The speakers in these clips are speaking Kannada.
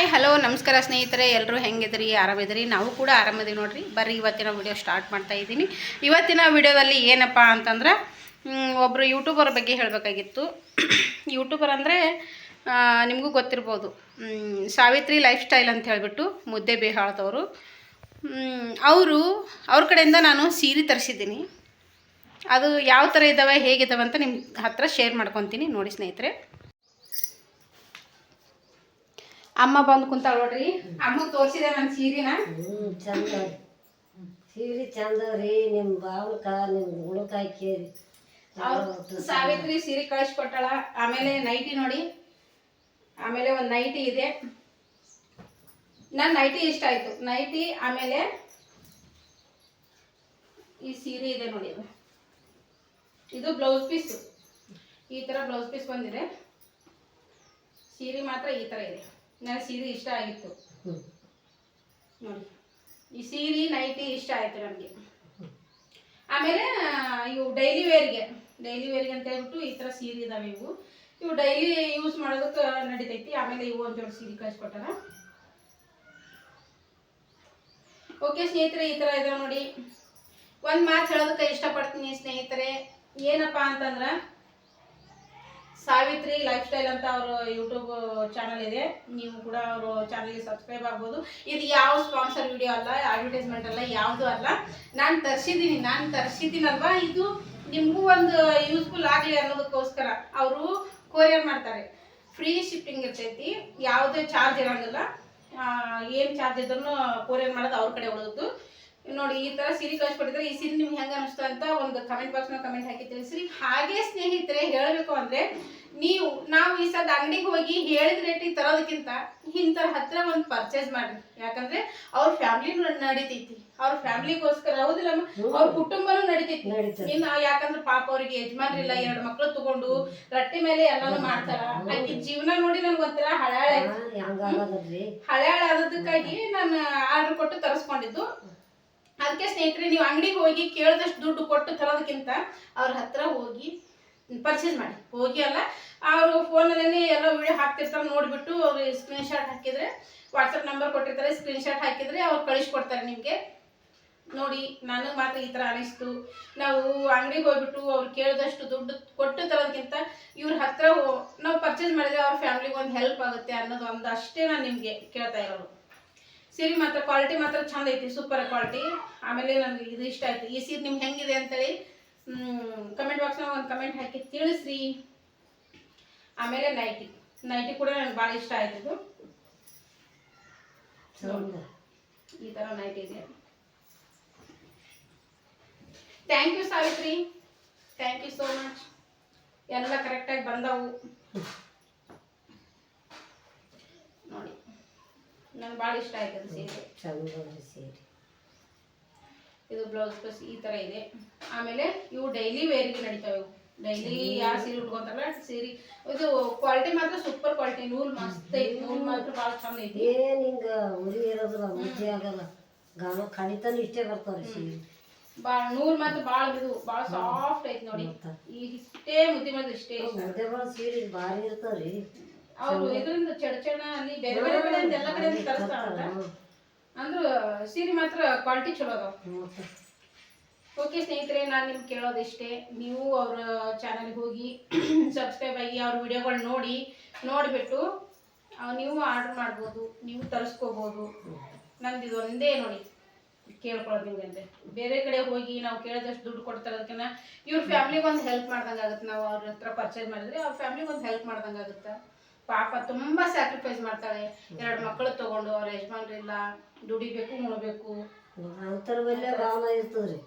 ಹಾಯ್ ಹಲೋ ನಮಸ್ಕಾರ ಸ್ನೇಹಿತರೆ ಎಲ್ಲರೂ ಹೆಂಗಿದ್ರಿ ಆರಾಮಿದ್ರಿ ನಾವು ಕೂಡ ಆರಾಮಿದ್ದೀವಿ ನೋಡ್ರಿ. ಬರ್ರಿ, ಇವತ್ತಿನ ವಿಡಿಯೋ ಸ್ಟಾರ್ಟ್ ಮಾಡ್ತಾ ಇದ್ದೀನಿ. ಇವತ್ತಿನ ವಿಡಿಯೋದಲ್ಲಿ ಏನಪ್ಪ ಅಂತಂದ್ರೆ ಒಬ್ಬರು ಯೂಟ್ಯೂಬರ್ ಬಗ್ಗೆ ಹೇಳಬೇಕಾಗಿತ್ತು. ಯೂಟ್ಯೂಬರ್ ಅಂದರೆ ನಿಮಗೂ ಗೊತ್ತಿರ್ಬೋದು. ಸಾವಿತ್ರಿ ಲೈಫ್ ಸ್ಟೈಲ್ ಅಂತ ಹೇಳಿಬಿಟ್ಟು ಮುದ್ದೆ ಬೇಹಾಳದವರು. ಅವರು, ಅವ್ರ ಕಡೆಯಿಂದ ನಾನು ಸೀರೆ ತರಿಸಿದ್ದೀನಿ. ಅದು ಯಾವ ಥರ ಇದ್ದಾವೆ ಹೇಗಿದ್ದಾವೆ ಅಂತ ನಿಮ್ಮ ಹತ್ರ ಶೇರ್ ಮಾಡ್ಕೊತೀನಿ ನೋಡಿ ಸ್ನೇಹಿತರೆ. ಅಮ್ಮ ಬಂದು ಕುಂತಾಳ ನೋಡ್ರಿ. ಅಮ್ಮ ತೋರಿಸಿದೆ ನನ್ನ ಸೀರೆನ. ಹ್ಞೂ ಚಂದ. ಸೀರೆ ಚಂದ ರೀ ನಿಮ್ಮ ಬಾವಲ್ಕ ನಿಮ್ಮ ಗುಣಕಾಯಿ ಕೇರಿ. ಅವ್ರು ಸಾವಿತ್ರಿ ಸೀರೆ ಕಳಿಸ್ಕೊಟ್ಟಾಳ. ಆಮೇಲೆ ನೈಟಿ ನೋಡಿ. ಆಮೇಲೆ ಒಂದು ನೈಟಿ ಇದೆ. ನನ್ನ ನೈಟಿ ಇಷ್ಟ ಆಯ್ತು. ನೈಟಿ ಆಮೇಲೆ ಈ ಸೀರೆ ಇದೆ ನೋಡಿ ಇದು. ಇದು ಬ್ಲೌಸ್ ಪೀಸ್ ಈ ಥರ ಬ್ಲೌಸ್ ಪೀಸ್ ಬಂದಿದೆ. ಸೀರೆ ಮಾತ್ರ ಈ ಥರ ಇದೆ. ನನಗೆ ಸೀರೆ ಇಷ್ಟ ಆಗಿತ್ತು. ನೋಡಿ. ಈ ಸೀರೆ ನೈಟಿ ಇಷ್ಟ ಆಯ್ತು ನನಗೆ. ಆಮೇಲೆ ಇವು ಡೈಲಿ ವೇರ್ಗೆ ಡೈಲಿ ವೇರ್ಗೆ ಅಂತ ಹೇಳ್ಬಿಟ್ಟು ಈ ಥರ ಸೀರೆ ಇದಾವೆ ಇವು. ಇವು ಡೈಲಿ ಯೂಸ್ ಮಾಡೋದಕ್ಕೆ ನಡಿತೈತಿ. ಆಮೇಲೆ ಇವು ಒಂದು ಜೋಡಿ ಸೀರೆ ಕಳಿಸ್ಕೊಟ್ಟಾರ. ಓಕೆ ಸ್ನೇಹಿತರೆ ಈ ಥರ ಇದಾವೆ ನೋಡಿ. ಒಂದು ಮಾತು ಹೇಳೋದಕ್ಕೆ ಇಷ್ಟಪಡ್ತೀನಿ ಸ್ನೇಹಿತರೆ. ಏನಪ್ಪ ಅಂತಂದ್ರೆ ಸಾವಿತ್ರಿ ಲೈಫ್ ಸ್ಟೈಲ್ ಅಂತ ಅವರು ಯೂಟ್ಯೂಬ್ ಚಾನಲ್ ಇದೆ. ನೀವು ಕೂಡ ಅವರು ಚಾನಲ್ಗೆ ಸಬ್ಸ್ಕ್ರೈಬ್ ಆಗ್ಬೋದು. ಇದು ಯಾವ ಸ್ಪಾನ್ಸರ್ ವಿಡಿಯೋ ಅಲ್ಲ ಅಡ್ವರ್ಟೈಸ್ಮೆಂಟ್ ಅಲ್ಲ, ಯಾವುದು ಅಲ್ಲ. ನಾನು ತರಿಸಿದ್ದೀನಿ, ನಾನು ತರಿಸಿದ್ದೀನಲ್ವಾ? ಇದು ನಿಮಗೂ ಒಂದು ಯೂಸ್ಫುಲ್ ಆಗಲಿ ಅನ್ನೋದಕ್ಕೋಸ್ಕರ ಅವರು ಕೊರಿಯರ್ ಮಾಡ್ತಾರೆ. ಫ್ರೀ ಶಿಪ್ಪಿಂಗ್ ಇರ್ತೈತಿ. ಯಾವುದೇ ಚಾರ್ಜ್ ಇರೋಂಗಿಲ್ಲ. ಏನು ಚಾರ್ಜ್ ಇದ್ರೂ ಕೊರಿಯರ್ ಮಾಡೋದು ಅವ್ರ ಕಡೆ ಉಳಿದು ನೋಡಿ ಈ ತರ ಸೀರೆ ಕಳಿಸ್ಕೊಟ್ಟಿದ್ರೆ ಈ ಸೀರೆ ನಿಮ್ಗೆ ಹೆಂಗ ಅನಿಸ್ತು ಅಂತ ಒಂದು ಕಮೆಂಟ್ ಬಾಕ್ಸ್ ಕಮೆಂಟ್ ಹಾಕಿ ತಿಳಿಸ್ರಿ. ಹಾಗೆ ಸ್ನೇಹಿತರೆ ಹೇಳಬೇಕು ಅಂದ್ರೆ ನೀವು ನಾವು ಈ ಸದ್ ಅಂಗಡಿಗೆ ಹೋಗಿ ಹೇಳಿದ ರೇಟಿಗೆ ತರೋದಕ್ಕಿಂತ ಇಂಥರ ಹತ್ರ ಒಂದು ಪರ್ಚೇಸ್ ಮಾಡ್ರಿ. ಯಾಕಂದ್ರೆ ಅವ್ರ ಫ್ಯಾಮಿಲಿ ನಡೀತೈತಿ. ಅವ್ರ ಫ್ಯಾಮಿಲಿಗೋಸ್ಕರ ಹೌದಿಲ್ಲ ಅವ್ರ ಕುಟುಂಬನೂ ನಡೀತೈತಿ. ಇನ್ನ ಯಾಕಂದ್ರೆ ಪಾಪ ಅವ್ರಿಗೆ ಯಜಮಾನ್ರಿಲ್ಲ ಎರಡು ಮಕ್ಳು ತಗೊಂಡು ರಟ್ಟಿ ಮೇಲೆ ಎಲ್ಲಾನು ಮಾಡ್ತಾರ. ಆಕಿ ಜೀವನ ನೋಡಿ ನನ್ಗೆ ಒಂಥರ ಹಳಾಳ. ಹಳೆ ಹಳೆ ಹಳೆ ಆದದಕ್ಕಾಗಿ ನಾನು ಆರ್ಡರ್ ಕೊಟ್ಟು ತರಿಸ್ಕೊಂಡಿದ್ದು. ಅದಕ್ಕೆ ಸ್ನೇಹಿತರೆ, ನೀವು ಅಂಗಡಿಗೆ ಹೋಗಿ ಕೇಳಿದಷ್ಟು ದುಡ್ಡು ಕೊಟ್ಟು ತರೋದಕ್ಕಿಂತ ಅವ್ರ ಹತ್ರ ಹೋಗಿ ಪರ್ಚೇಸ್ ಮಾಡಿ. ಹೋಗಿ ಅಲ್ಲ, ಅವರು ಫೋನಲ್ಲೇ ಎಲ್ಲ ವಿಡಿಯೋ ಹಾಕ್ತಿರ್ತಾರೆ, ನೋಡಿಬಿಟ್ಟು ಅವ್ರು ಸ್ಕ್ರೀನ್ ಶಾಟ್ ಹಾಕಿದ್ರೆ ವಾಟ್ಸಪ್ ನಂಬರ್ ಕೊಟ್ಟಿರ್ತಾರೆ ಸ್ಕ್ರೀನ್ ಶಾಟ್ ಹಾಕಿದ್ರೆ ಅವ್ರು ಕಳಿಸ್ಕೊಡ್ತಾರೆ ನಿಮಗೆ. ನೋಡಿ, ನನಗೆ ಮಾತ್ರ ಈ ಥರ ಅನಿಸ್ತು. ನಾವು ಅಂಗಡಿಗೆ ಹೋಗ್ಬಿಟ್ಟು ಅವ್ರು ಕೇಳಿದಷ್ಟು ದುಡ್ಡು ಕೊಟ್ಟು ತರೋದಕ್ಕಿಂತ ಇವ್ರ ಹತ್ರ ನಾವು ಪರ್ಚೇಸ್ ಮಾಡಿದರೆ ಅವ್ರ ಫ್ಯಾಮಿಲಿಗೆ ಒಂದು ಹೆಲ್ಪ್ ಆಗುತ್ತೆ ಅನ್ನೋದು ಒಂದು ಅಷ್ಟೇ ನಾನು ನಿಮಗೆ ಕೇಳ್ತಾ ಇರೋದು. ಸೀರೆ ಮಾತ್ರ ಕ್ವಾಲಿಟಿ ಮಾತ್ರ ಚಂದ ಐತಿ ಸೂಪರ್ ಕ್ವಾಲಿಟಿ ಆಮೇಲೆ ನನಗೆ ಇದು ಇಷ್ಟ ಆಯ್ತು. ಈ ಸೀರೆ ನಿಮ್ಗೆ ಹೆಂಗಿದೆ ಅಂತೇಳಿ ಕಮೆಂಟ್ ಬಾಕ್ಸ್ನಾಗ ಒಂದು ಕಮೆಂಟ್ ಹಾಕಿ ತಿಳಿಸ್ರಿ. ಆಮೇಲೆ ನೈಟಿ ನೈಟಿ ಕೂಡ ನನಗೆ ಭಾಳ ಇಷ್ಟ ಆಯ್ತು ಇದು. ಈ ಥರ ನೈಟಿ ಇದೆ. Thank you Savitri. Thank you so much ಎಲ್ಲ ಕರೆಕ್ಟಾಗಿ ಬಂದವು ನೋಡಿ ನಂಗೆ ಭಾಳ ಇಷ್ಟ ಆಯ್ತು ಅದು ಸೀರೆ. ಚಂದ ಸೀರೆ. ಇದು ಬ್ಲೌಸ್ ಪೀಸ್ ಈ ಥರ ಇದೆ. ಆಮೇಲೆ ಇವು ಡೈಲಿ ವೇರಿಗೆ ನಡೀತಾವೆ ಇವು. ಡೈಲಿ ಯಾವ ಸೀರೆ ಉಟ್ಕೊಂತಾರಲ್ಲ ಸೀರೆ. ಇದು ಕ್ವಾಲಿಟಿ ಮಾತ್ರ ಸೂಪರ್ ಕ್ವಾಲಿಟಿ ನೂಲ್ ಮಸ್ತ್ ಐತಿ ನೂಲ್ ಮಾತ್ರ ಭಾಳ ಚಂದ ಐತಿ. ಏನು ಹಿಂಗೆ ಉರಿ ಇರೋದಿಲ್ಲ ಮುದ್ದೆ ಆಗಲ್ಲ. ಗಾಮ ಕಡಿತಾನು ಇಷ್ಟೇ ಬರ್ತಾವ್ರಿ ಸೀರೆ. ಭಾಳ ನೂಲ್ ಮಾತ್ರ ಭಾಳ ಇದು ಭಾಳ ಸಾಫ್ಟ್ ಐತಿ ನೋಡಿ. ಇಷ್ಟೇ ಮುದ್ದೆ ಮಾತ್ರ ಇಷ್ಟೇ. ಸೀರೆ ಭಾರಿ ಇರ್ತಾವ್ರಿ. ಅವ್ರು ಇದರಿಂದ ಚಡಚಣ ಅಲ್ಲಿ ಬೇರೆ ಬೇರೆ ಕಡೆಯಿಂದ ಎಲ್ಲ ಕಡೆಯಿಂದ ತರಿಸ್ತಾರಲ್ಲ? ಅಂದ್ರೆ ಸೀರೆ ಮಾತ್ರ ಕ್ವಾಲಿಟಿ ಚಲೋ ಅದಾವ. ಓಕೆ ಸ್ನೇಹಿತರೆ ನಾನು ನಿಮ್ಗೆ ಕೇಳೋದಿಷ್ಟೇ. ನೀವು ಅವ್ರ ಚಾನಲ್ಗೆ ಹೋಗಿ ಸಬ್ಸ್ಕ್ರೈಬ್ ಆಗಿ ಅವ್ರ ವಿಡಿಯೋಗಳು ನೋಡಿ ನೋಡಿಬಿಟ್ಟು ನೀವು ಆರ್ಡರ್ ಮಾಡ್ಬೋದು ನೀವು ತರಿಸ್ಕೋಬೋದು. ನಂದು ಇದೊಂದೇ ಒಂದೇ ನೋಡಿ ಕೇಳ್ಕೊಳ್ಳೋದು ನಿಮ್ಗೆ ಅಂದ್ರೆ ಬೇರೆ ಕಡೆ ಹೋಗಿ ನಾವು ಕೇಳಿದಷ್ಟು ದುಡ್ಡು ಕೊಡ್ತಾರದಕ್ಕಿಂತ ಇವ್ರ ಫ್ಯಾಮ್ಲಿಗೆ ಒಂದು ಹೆಲ್ಪ್ ಮಾಡ್ದಂಗೆ ಆಗುತ್ತೆ. ನಾವು ಅವ್ರ ಹತ್ರ ಪರ್ಚೇಸ್ ಮಾಡಿದ್ರೆ ಅವ್ರ ಫ್ಯಾಮ್ಲಿಗೆ ಒಂದು ಹೆಲ್ಪ್ ಮಾಡ್ದಂಗೆ ಆಗುತ್ತೆ? ಪಾಪ ತುಂಬಾ ಸ್ಯಾಕ್ರಿಫೈಸ್ ಮಾಡ್ತಾಳೆ. ಎರಡು ಮಕ್ಕಳು ತಗೊಂಡು ಅವ್ರ ಯಜಮಾನ್ರಿಲ್ಲ ದುಡಿಬೇಕು ಉಣಬೇಕು. ಅಂತರ್ಬಲ್ಯ ಭಾವನೆ ಇರ್ತದ್ರಿ.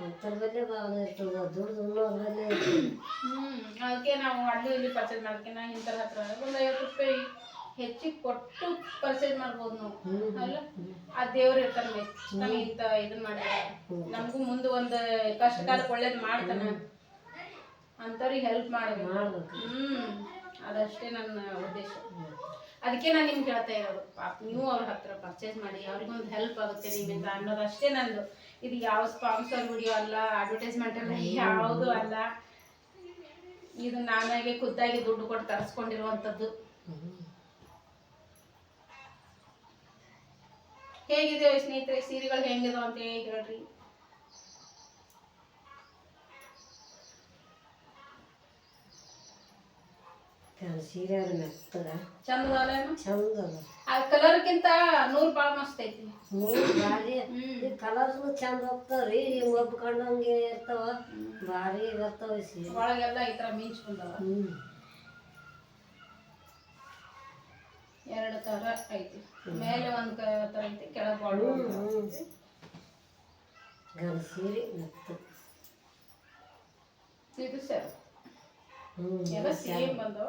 ಅಂತರ್ಬಲ್ಯ ಭಾವನೆ ಇರ್ತದ ದುಡ್ಡು ಉಣ್ಣೋದ್ರಲ್ಲೇ ಹ್ಮ್ ಅದಕ್ಕೆ ನಾವು ಅಲ್ಲಿ ಇಲ್ಲಿ ಪರ್ಚೇಸ್ ಮಾಡೋದಕ್ಕಿಂತ ಇಂಥರ ಹತ್ರ ಒಂದು ಐವತ್ತು ರೂಪಾಯಿ ಹೆಚ್ಚಿಗೆ ಕೊಟ್ಟು ಪರ್ಚೇಸ್ ಮಾಡ್ಬೋದು ನಾವು. ಅಲ್ಲ? ಆ ದೇವ್ರು ಇರ್ತಾನೆ ನಮಗೆ ಇಂಥ ಇದನ್ನ ಮಾಡಿದ್ರೆ ನಮಗೂ ಮುಂದೆ ಒಂದು ಕಷ್ಟ ಕಾಲಕ್ಕೆ ಒಳ್ಳೇದು ಮಾಡ್ತಾನೆ. ಅಂಥವ್ರಿಗೆ ಹೆಲ್ಪ್ ಮಾಡ್ಬೇಕು. ಹ್ಮ್. ಅದಷ್ಟೇ ನನ್ನ ಉದ್ದೇಶ. ಅದಕ್ಕೆ ನಾನು ನಿಮ್ಗೆ ಹೇಳ್ತಾ ಇರೋದು. ಪಾಪ ನೀವು ಅವ್ರ ಹತ್ರ ಪರ್ಚೇಸ್ ಮಾಡಿ, ಅವ್ರಿಗೊಂದು ಹೆಲ್ಪ್ ಆಗುತ್ತೆ ನಿಮ್ಮಿಂದ ಅನ್ನೋದಷ್ಟೇ ನಂದು. ಇದು ಯಾವ ಸ್ಪಾನ್ಸರ್ ವಿಡಿಯೋ ಅಲ್ಲ ಅಡ್ವರ್ಟೈಸ್ಮೆಂಟ್ ಅಲ್ಲ, ಯಾವುದು ಅಲ್ಲ. ಇದು ನಾನಾಗೆ ಖುದ್ದಾಗಿ ದುಡ್ಡು ಕೊಟ್ಟು ತರಿಸ್ಕೊಂಡಿರುವಂಥದ್ದು. ಹೇಗಿದೆ ಸ್ನೇಹಿತರೆ, ಸೀರೆಗಳು ಹೆಂಗಿದಾವ ಅಂತ ಹೇಳಿ ಹೇಳ್ರಿ. ಸೀರೆ ಮೆತ್ತಗ ಚಂದ ಚಂದ ಆ ಕಲರ್ಕ್ಕಿಂತ ನೂರು ಭಾಳ ಮಸ್ತ್ ಐತಿ. ನೂರು ಭಾರಿ. ಕಲರ್ನು ಚಂದ ರೀ ಹಿಂಗ್ ಒಪ್ಕೊಂಡಂಗೆ ಇರ್ತಾವ. ಭಾರಿ ಬರ್ತಾವ ಸೀರೆ. ಒಳಗೆಲ್ಲ ಈ ಥರ ಹ್ಮ್. ಎರಡು ಥರ ಐತಿ. ಮೇಲೆ ಒಂದು ತರ ಥರ ಐತಿ ಕೆಳಗೆ ಬಾಳು. ಗಂಡ ಸೀರೆ ಮೆತ್ತ ಇದು ಸರ್. ಎಲ್ಲ ಸೇಮ್ ಬಂದವ.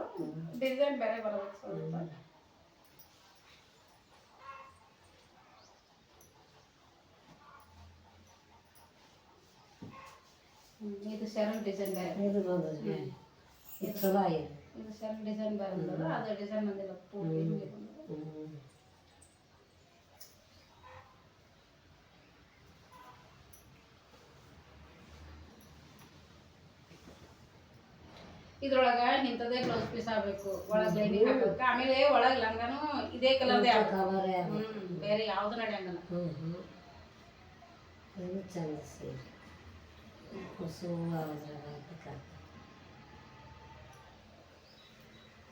ಡಿಸೈನ್ ಬೇರೆ ಬರೋದು ಸ್ವಲ್ಪ. ಹ್ಮ್, ಇದು ಸೆರನ್ ಡಿಸೈನ್ ಬೇರೆ. ಇದು ಬಂದದ್ರಿ ಇದು ಚಲೋ ಆಗಿದೆ. ಇದು ಸೆರನ್ ಡಿಸೈನ್ ಬೇರೆ ಬಂದದ ಅದು ಡಿಸೈನ್ ಬಂದಿಲ್ಲ. ಪೂರ್ತಿ ಹಿಂಗೆ ಬಂದದ. ಹ್ಮ್ ಇದ್ರೊಳಗ ಇಂಥದೇ ಬ್ಲೌಸ್ ಪೀಸ್ ಆಗ್ಬೇಕು. ಒಳಗ್ ಲೈನಿಂಗ್ ಹಾಕಬೇಕು ಆಮೇಲೆ ಒಳಗ್ ಲಂಗನು ಇದೇ ಕಲರ್ದೇ ಆಗ್ಬೇಕು. ಕಲರೇ ಹ್ಮ್ ಬೇರೆ ಯಾವ್ದು ನಡೆಯಂಗಿಲ್ಲ. ಹ್ಮ್ ಹ್ಮ್. ಇದು ಚಂದ ಸೀರೆ. ಹೊಸು ಅದ್ರಾಗ ಹಾಕ್ಬೇಕಾಗ್ತದೆ.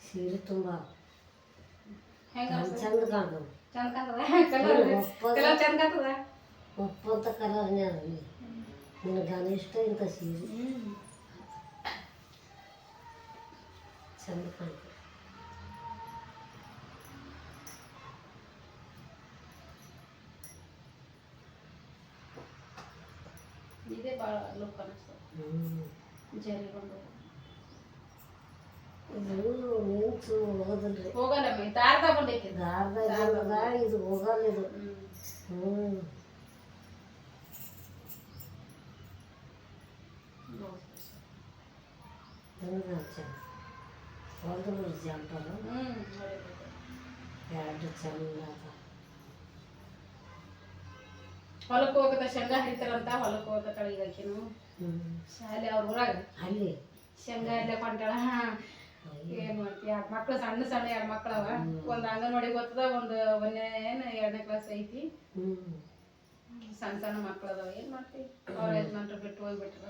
ಸೀರೆ ತುಂಬ ಹೆಂಗ ಚಂದ ಕಾಣ್ತದೆ. ಚಂದ ಕಾಣ್ತದ? ಕಲರ್ ಕಲರ್ ಚಂದ ಕಾಣ್ತದ? ಒಪ್ಪಂತ ಕಲರ್ನೇ ಅದ ನಿನ್ನ ಗನಿಷ್ಠ ಇಂಥ ಸೀರೆ. ಹ್ಮ್ ಚಂದ ಕಾಣ್ತದೆ ಇದೇ ಭಾಳ ಲುಕ್ ಅನಿಸ್ತದ ಹ್ಮ್ ಜರಿ ಬಂದು ಇದು ಮಿಂಚು ಹೋಗೋದಿಲ್ರಿ ಹೋಗಲ್ಲ ಮೇ ದಾರ್ದ ಬಂದೈತಿ ಇದು. ದಾರದಾಗ ಇದು ಹೋಗಲ್ಲ ಇದು ಹ್ಮ್ ಹ್ಮ್ ಜಂಪರ್ ಹ್ಮ್. ನೋಡಿರ್ಬೇಕು. ಎರಡು ಚಂದ ಹೊಲಕ್ಕೆ ಹೋಗದ ಶೇಂಗಾ ಹರಿತಾರಂತ ಹೊಲಕ್ಕೆ ಹೋಗದ ಕಳಿಗೆ ಆಕಿನು ಶಾಲೆ ಅವ್ರ ಊರಾಗ? ಅಲ್ಲಿ? ಶೇಂಗಾ ಎಲ್ಲ ಕೊಂಟಾಳ ಏನ್ ಮಾಡ್ತಿ? ಎರಡು ಮಕ್ಳು ಸಣ್ಣ ಸಣ್ಣ ಎರಡು ಮಕ್ಳವ ಒಂದ್ ಅಂಗನವಾಡಿ ಗೊತ್ತದ ಒಂದು ಒಂದನೇ ಏನು ಎರಡನೇ ಕ್ಲಾಸ್ ಐತಿ. ಸಣ್ಣ ಸಣ್ಣ ಮಕ್ಳು ಅದಾವ. ಏನ್ ಮಾಡ್ತಿ? ಅವ್ರ ಯಜಮಾನ್ರು ಬಿಟ್ಟು ಹೋಗ್ಬಿಟ್ರ.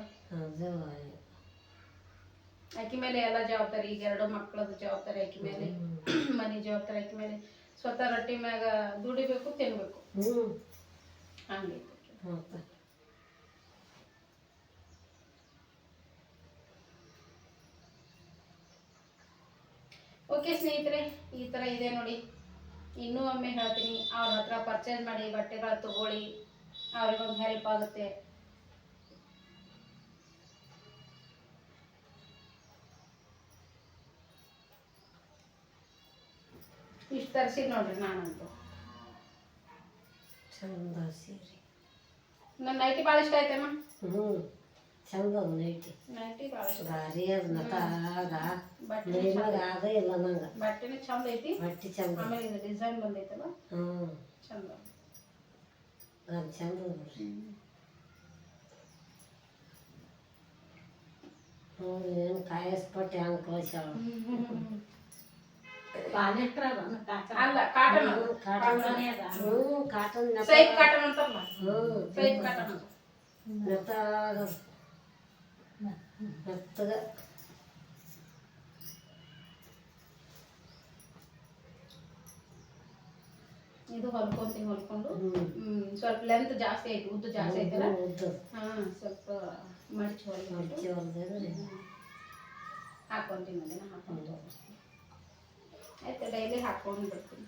ಆಕಿ ಮೇಲೆ ಎಲ್ಲ ಜವಾಬ್ದಾರಿ ಈಗ ಎರಡು ಮಕ್ಕಳದ ಜವಾಬ್ದಾರಿ ಆಕಿ ಮೇಲೆ ಮನೆ ಜವಾಬ್ದಾರಿ ಆಕಿ ಮೇಲೆ. ಸ್ವತಃ ರೊಟ್ಟಿ ಮ್ಯಾಗ ದುಡಿಬೇಕು ತಿನ್ಬೇಕು. ಹಂಗೈತಿ ಓಕೆ ಸ್ನೇಹಿತರೆ ಈ ಥರ ಇದೆ ನೋಡಿ. ಇನ್ನೂ ಒಮ್ಮೆ ಹೇಳ್ತೀನಿ ಅವ್ರ ಹತ್ರ ಪರ್ಚೇಸ್ ಮಾಡಿ ಬಟ್ಟೆಗಳ ತಗೊಳ್ಳಿ. ಅವ್ರಿಗೊಂದು ಹೆಲ್ಪ್ ಆಗುತ್ತೆ. ಇಷ್ಟು ತರಿಸಿದ್ ನೋಡ್ರಿ ನಾನಂತೂ. ಚಂದ ಸೀರೆ. ನನ್ನ ನೈಟಿ ಭಾಳ ಇಷ್ಟ ಆಯ್ತಮ್ಮ. ಹ್ಮ್ ಚಂದ ಅದ ನೈಟಿ ನೈಟಿ ಭಾಳ ಇಷ್ಟ. ಭಾರಿ ಅದ ಮತ ಆಗ ಬಟ್ಟೆ ನಿಮಗ ಆದ ಇಲ್ಲ ನಂಗ. ಬಟ್ಟೆನೂ ಚಂದ ಐತಿ. ಬಟ್ಟಿ ಚಂದ. ಆಮೇಲೆ ಇದು ಡಿಸೈನ್ ಬಂದೈತಲ್ಲ. ಹ್ಮ್. ಚಂದ. ಅದು ಚಂದ ಅದ ನೋಡ್ರಿ. ಹ್ಞೂ ಏನು ಕಾಯಸ್ಪಟ್ಟೆ ಹಂಗೆ ಕಳ್ಸ್ಯಾಳ ಅಲ್ಲ ಕಾಟನ್ ಕಾಟನ್ ಅಂತಾರಲ್ಲ ಕಾಟನ್ ಮೆತ್ತಗ ಇದು ಹೊಲ್ಕೊಂತೀನಿ ಹೊಲ್ಕೊಂಡು. ಸ್ವಲ್ಪ ಲೆಂತ್ ಜಾಸ್ತಿ ಐತಿ ಉದ್ದು ಜಾಸ್ತಿ ಐತಲ್ಲ? ಉದ್ದ. ಹಾ ಸ್ವಲ್ಪ ಮಡಿಚಿ ಹೊಲ್ಕೊಂಡು ಹಾಕೊಂತೀನಿ ಅದನ್ನ ಹಾಕೊಂಡು ಆಯ್ತು ಡೈಲಿ ಹಾಕೊಂಡು ಬಿಡ್ತೀನಿ.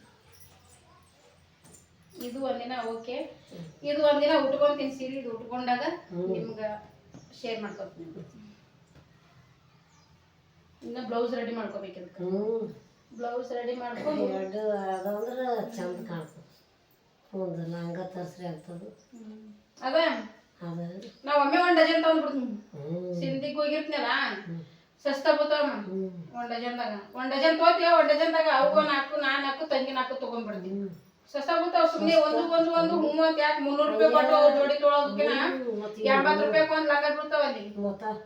ಇದು ಒಂದಿನ ಓಕೆ ಇದು ಒಂದಿನ ಉಟ್ಕೊಂಡು ತಿನ್ಸಿರಿ ಇದು ಉಟ್ಕೊಂಡಾಗ. ನಿಮ್ಗೆ ಶೇರ್ ಮಾಡ್ಕೊತೀನಿ ಇನ್ನು ಬ್ಲೌಸ್ ರೆಡಿ ಮಾಡ್ಕೋಬೇಕು ಇದಕ್ಕೆ. ಬ್ಲೌಸ್ ರೆಡಿ ಮಾಡ್ಕೊಂಡು ಎರಡು ಅದಂದ್ರೆ ಚಂದ ಕಾಣ್ತದೆ. ಒಂದು ಲಂಗ ತರ್ಸ್ರಿ ಅಂತದು. ಅದ? ನಾವು ನಾ ಒಮ್ಮೆ ಒಂದು ಡಜನ್ ತಗೊಂಡ್ಬಿಡ್ತೀನಿ ಸಿಂಧಿಗೆ ಹೋಗಿರ್ತೀನಲ್ಲ. ಸಸ್ತಾ ಬತ್ತಾವ ಒಂದ್ ಡಜನ್ದಾಗ. ಒಂದ್ ಡಜನ್ ತಗೋತೀವ ಒಂದ್ ಡಜನ್ದಾಗ ಅವು ನಾಲ್ಕು ನಾ ನಾಲ್ಕು ತಂಗಿ ನಾಲ್ಕು ತಗೊಂಡ್ಬಿಡ್ತೀನಿ ಸಸ್ತಾ ಬತ್ತಾವ ಸುಮ್ಮನೆ ಒಂದು ಒಂದು ಒಂದು ಹೂ ಅಂತ ಯಾಕೆ ಮುನ್ನೂರು ರೂಪಾಯಿ ಕೊಟ್ಟು ಜೋಡಿ ತೊಳೋದಕ್ಕಿನ? ಎಂಬತ್ತು ರೂಪಾಯಿ ಒಂದ್ ಲಂಗ ಬಿಡ್ತಾವ ಅಲ್ಲಿ.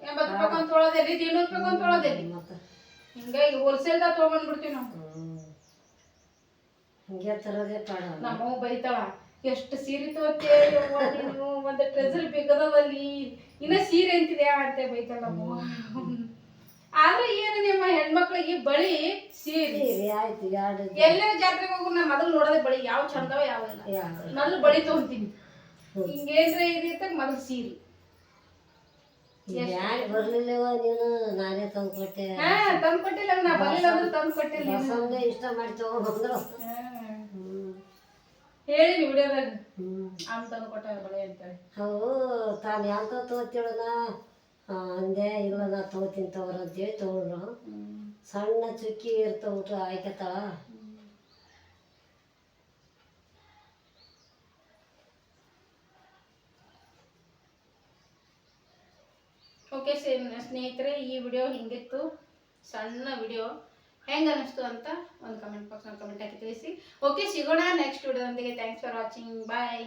ಎಂಬತ್ತು ರೂಪಾಯಿ ಒಂದ್ ಇದು ಇನ್ನೂರು ರೂಪಾಯಿ ಒಂದ್ ತೊಳೋದಿಲ್ಲ ಮತ್ತ ಹಿಂಗಾಗಿ ಹೋಲ್ಸೇಲ್ದಾಗ ತೊಗೊಂಡ್ಬಿಡ್ತೀವಿ ನಾವು. ಹಿಂಗೆ ತರೋದೇ ಪಾಡ. ನಮ್ಮವ್ವ ಬೈತಾಳ ಎಷ್ಟು ಸೀರೆ ನೀನು? ಒಂದು ಟ್ರೆಜರ್ ಬೇಕಾದದಲ್ಲಿ ಇನ್ನ ಸೀರೆ ಅಂತಿದ್ಯಾ? ಅಂತ ಬೈತಾಳ ನಮ್ಮ ಆದ್ರೆ ಏನು ನಿಮ್ಮ ಹೆಣ್ಮಕ್ಳಿಗೆ ಬಳಿ ಸೀರೆ ಆಯ್ತು ಎರಡು ಎಲ್ಲೇ ಜಾತ್ರೆಗೆ ಹೋಗು ನಾ ಮೊದಲು ನೋಡೋದೇ ಬಳಿ ಯಾವ ಚಂದವ ಯಾವ ಇಲ್ಲ ಮೊದಲು ಬಳಿ ತಗೊಂತೀನಿ. ಹಿಂಗೇನ್ರ ಇದಿತ್ತ ಮೊದಲು ಸೀರೆ ಯಾರು ಬರ್ಲಿಲ್ಲವ ನೀನು? ನಾನೇ ತಂದು ಕೊಟ್ಟೆ ಹಾ ತಂದು ಕೊಟ್ಟಿಲ್ಲ ನಾ ಬರ್ಲಿಲ್ಲ ಅಂದ್ರೆ ತಂದು ಕೊಟ್ಟಿಲ್ಲ ನೀನು. ಬಸವನ್ನೇ ಇಷ್ಟ ಮಾಡಿ ತಗೊಂಡ್ಬಂದ್ರು ಹೇಳಿ ವಿಡಿಯೋದಾಗ. ಅಮ್ಮ ತಂದು ಕೊಟ್ಟ ಬಳೆ ಅಂತೇಳಿ. ಅವು ತಾನು ಯಾವ ತಗೋತೀಳನ ಅಂದೆ ಇಲ್ಲ ನಾ ತಗೋತೀನಿ ತಗೋರ ಅಂತೇಳಿ ತಗೊಂಡ್ರು. ಸಣ್ಣ ಚುಕ್ಕಿ ಇರ್ತಾವ ಊಟ ಆಯ್ಕತ್ತಾಳ ಓಕೆ ಸ್ನೇಹಿತರೆ, ಈ ವಿಡಿಯೋ ಹಿಂಗಿತ್ತು. ಸಣ್ಣ ವಿಡಿಯೋ. ಹೆಂಗ ಅನಿಸ್ತು ಅಂತ ಒಂದು ಕಮೆಂಟ್ ಬಾಕ್ಸ್ನಲ್ಲಿ ಕಮೆಂಟ್ ಹಾಕಿ ತಿಳಿಸಿ. ಓಕೆ, ಸಿಗೋಣ next ವಿಡಿಯೋದೊಂದಿಗೆ. Thanks for watching bye